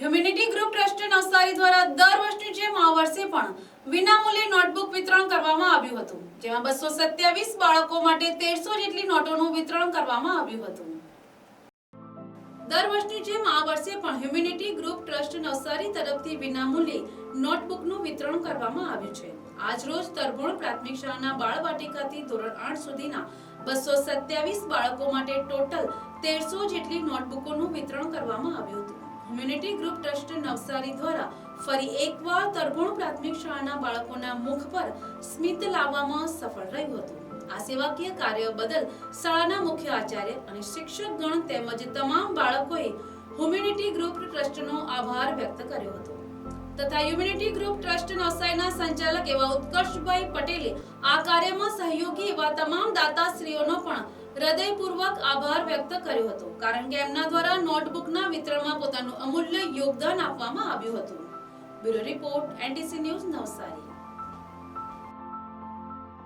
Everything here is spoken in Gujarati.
હ્યુમેનિટી ગ્રુપ ટ્રસ્ટ નવસારી દ્વારા દર વર્ષની જેમ આ વર્ષે પણ વિનામૂલ્યે નોટબુક વિતરણ કરવામાં આવ્યું હતું, જેમાં બસો સત્યાવીસ બાળકો માટે તેરસો જેટલી નોટોનું વિતરણ કરવામાં આવ્યું હતું. દર વર્ષની જેમ આ વર્ષે પણ હ્યુમિનિટી ગ્રુપ ટ્રસ્ટ નવસારી તરફથી વિનામૂલ્યે નોટબુકનું વિતરણ કરવામાં આવ્યું છે. આજરોજ તરભોણ પ્રાથમિક શાળાના બાળવાટિકાથી ધોરણ આઠ સુધીના બસો સત્યાવીસ બાળકો માટે ટોટલ તેરસો જેટલી નોટબુકોનું વિતરણ કરવામાં આવ્યું હતું. હ્યુમેનિટી ગ્રુપ ટ્રસ્ટ નવસારી દ્વારા ફરી એકવાર તરભોણ પ્રાથમિક શાળાના બાળકોના મુખ પર સ્મિત લાવવામાં સફળ રહ્યું હતું. આ સેવાકીય કાર્ય બદલ શાળાના મુખ્ય આચાર્ય અને શિક્ષકગણ તેમજ તમામ બાળકોએ હ્યુમિનિટી ગ્રુપ ટ્રસ્ટનો આભાર વ્યક્ત કર્યો હતો. તથા હ્યુમિનિટી ગ્રુપ ટ્રસ્ટ નવસારીના સંચાલક એવા ઉત્કર્ષભાઈ પટેલે આ કાર્યમાં સહયોગી એવા તમામ દાતાશ્રીઓનો પણ હૃદયપૂર્વક આભાર વ્યક્ત કર્યો હતો. કારણ કે એમના દ્વારા નોટબુકના વિતરણમાં પોતાનું અમૂલ્ય યોગદાન આપવામાં આવ્યું હતું. Bureau report NTC news Navsari.